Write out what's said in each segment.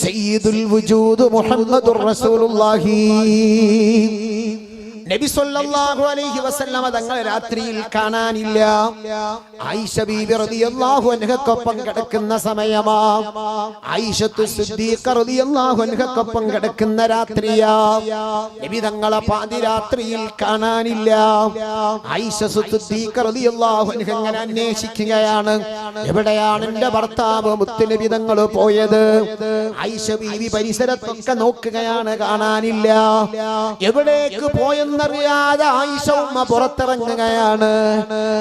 സയ്യിദുൽ വജൂദ് മുഹമ്മദുർ റസൂലുള്ളാഹി നബി സല്ലല്ലാഹു അലൈഹി വസല്ലമ തങ്ങൾ രാത്രിയിൽ കാണാനില്ല. ആയിഷ ബീബി റളിയല്ലാഹു അൻഹക്കൊപ്പം കിടക്കുന്ന സമയമാ? ആയിഷത്തു സിദ്ദീഖ റളിയല്ലാഹു അൻഹക്കൊപ്പം കിടക്കുന്ന രാത്രിയാ? നബി തങ്ങളെ പാതിരാത്രിയിൽ കാണാനില്ല. ആയിഷ സിദ്ദീഖ റളിയല്ലാഹു അൻഹ ഇങ്ങനെ അന്വേഷിക്കുകയാണ്. എവിടെയാണ് എന്റെ ഭർത്താവ് മുത്തുനബി തങ്ങൾ പോയത്? ആയിഷ ബീവി പരിസരത്തൊക്കെ നോക്കുകയാണ് കാണാനില്ല. എവിടേക്ക് പോയെന്നറിയാതെ ആയിഷ ഉമ്മ പുറത്തിറങ്ങുകയാണ്.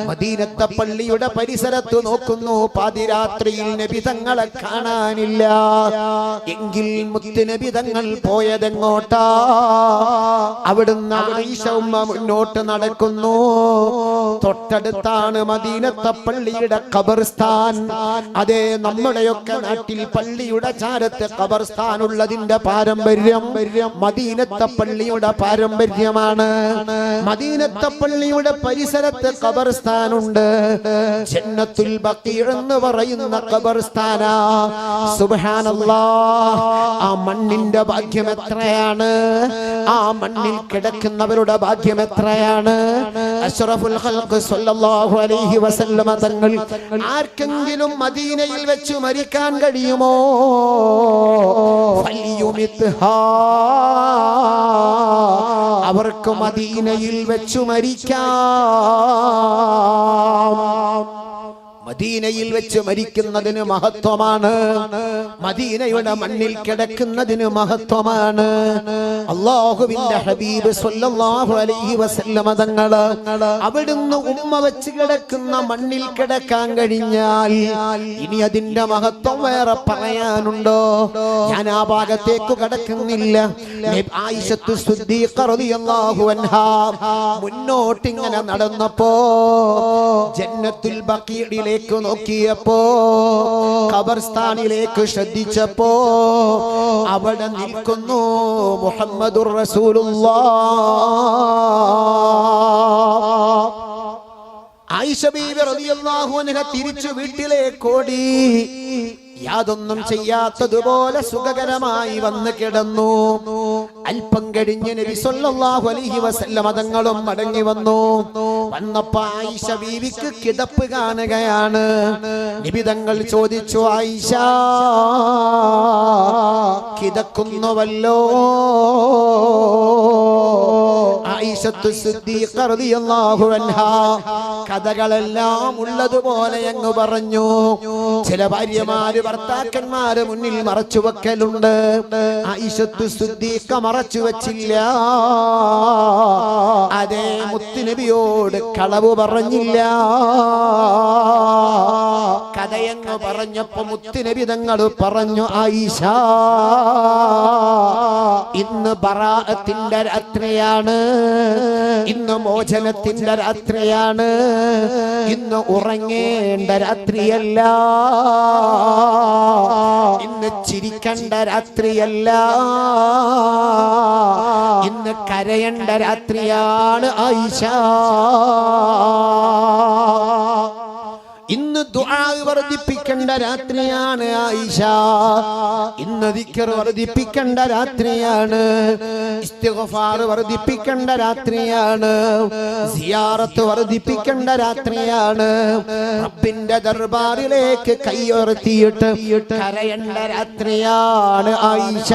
മദീനത്ത പള്ളിയുടെ പരിസരത്ത് നോക്കുന്നു. പാതിരാത്രിയിൽ നബി തങ്ങളെ കാണാനില്ല. എങ്കിൽ മുത്തുനബി തങ്ങൾ പോയതെങ്ങോട്ടാ? അവിടുന്ന് ആയിഷ ഉമ്മ മുന്നോട്ട് നടക്കുന്നു. തൊട്ടടുത്താണ് മദീനത്ത പള്ളിയുടെ ഖബർസ്ഥാൻ. അതെ നമ്മുടെയൊക്കെ നാട്ടിൽ പള്ളിയുടെ ചാരത്ത് ഖബർസ്ഥാൻ ഉള്ളതിന്റെ പാരമ്പര്യം മദീനത്ത പള്ളിയുടെ പാരമ്പര്യമാണ്. മദീനത്തെ പള്ളിയുടെ പരിസരത്ത് കബർസ്ഥാനുണ്ട് ജന്നത്തുൽ ബഖീർ എന്ന് പറയുന്ന കബർസ്ഥാന ആ മണ്ണിന്റെ ഭാഗ്യം എത്രയാണ്? ആ മണ്ണിൽ കിടക്കുന്നവരുടെ ഭാഗ്യം എത്രയാണ്? അഷ്റഫുൽ അലൈഹി വസല്ലമ തങ്ങൾ ആർക്കെങ്കിലും മദീനയിൽ വെച്ച് മരിക്കാൻ കഴിയുമോ? ഫല്യുമിത്ഹാ. അവർക്ക് മദീനയിൽ വെച്ചു മരിക്കാം. മദീനയിൽ വെച്ച് മരിക്കുന്നതിന് മഹത്വമാണ്. മദീനയുടെ മണ്ണിൽ കിടക്കുന്നതിന് മഹത്വമാണ്. അള്ളാഹുവിന്റെ ഹബീബ് അലൈഹി വസല്ലമ തങ്ങൾ അവിടുന്ന് ഉമ്മ വെച്ച് കിടക്കുന്ന മണ്ണിൽ കിടക്കാൻ കഴിഞ്ഞാൽ ഇനി അതിന്റെ മഹത്വം വേറെ പറയാനുണ്ടോ? ഞാൻ ആ ഭാഗത്തേക്ക് കിടക്കുന്നില്ല. ആയിഷത്തു റളിയല്ലാഹു അൻഹാ മുന്നോട്ട് ഇങ്ങനെ നടന്നപ്പോ ജന്നത്തുൽ ബഖീഇലേക്ക് നോക്കിയപ്പോ ഖബർസ്ഥാനിലേക്ക് ശ്രദ്ധിച്ചപ്പോ അവിടെ നിൽക്കുന്നു മുഹമ്മദുർ റസൂലുള്ളാഹ് തിരിച്ചു വീട്ടിലേക്കോടി. യാതൊന്നും ചെയ്യാത്തതുപോലെ സുഖകരമായി വന്ന് കിടന്നു. അല്പം കഴിഞ്ഞ് നബി സല്ലല്ലാഹു അലൈഹി തങ്ങളും മടങ്ങി വന്നു. വന്നപ്പോ ആയിഷ ബീവിക്ക് കിടപ്പ് കാണുകയാണ്. നിബിതങ്ങൾ ചോദിച്ചു ആയിഷ കിടക്കുന്നുവല്ലോ? ആയിഷത്തു സിദ്ദീഖ റളിയല്ലാഹു അൻഹാ കഥകളെല്ലാം ഉള്ളതുപോലെ അങ്ങ് പറഞ്ഞു. ചില ഭാര്യമാര് ഭർത്താക്കന്മാര് മുന്നിൽ മറച്ചു വെക്കലുണ്ട് ഐശത്ത് സിദ്ദീഖ മറച്ചു വെച്ചില്ല. അതേ മുത്തുനബിയോട് കളവ് പറഞ്ഞില്ല. കഥയങ്ങ് പറഞ്ഞപ്പോ മുത്തുനബി തങ്ങൾ പറഞ്ഞു ആയിഷ ഇന്ന് ബറാഅത്തിന്റെ രാത്രിയാണ്. ഇന്ന് മോചനത്തിന്റെ രാത്രിയാണ്. ഇന്ന് ഉറങ്ങേണ്ട രാത്രിയല്ല. ഇന്ന് ചിരിക്കേണ്ട രാത്രിയല്ല. ഇന്ന് കരയേണ്ട രാത്രിയാണ് ആയിഷ. ഇന്ന് വർദ്ധിപ്പിക്കേണ്ട രാത്രിയാണ് ആയിഷ. ഇന്ന് ദിക്കർ വർദ്ധിപ്പിക്കേണ്ട രാത്രിയാണ്. ഇസ്തിഗ്ഫാർ വർദ്ധിപ്പിക്കേണ്ട രാത്രിയാണ്. സിയാറത്ത് വർദ്ധിപ്പിക്കേണ്ട രാത്രിയാണ്. റബ്ബിന്റെ ദർബാറിലേക്ക് കൈയുയർത്തിയിട്ട് കരയേണ്ട രാത്രിയാണ് ആയിഷ.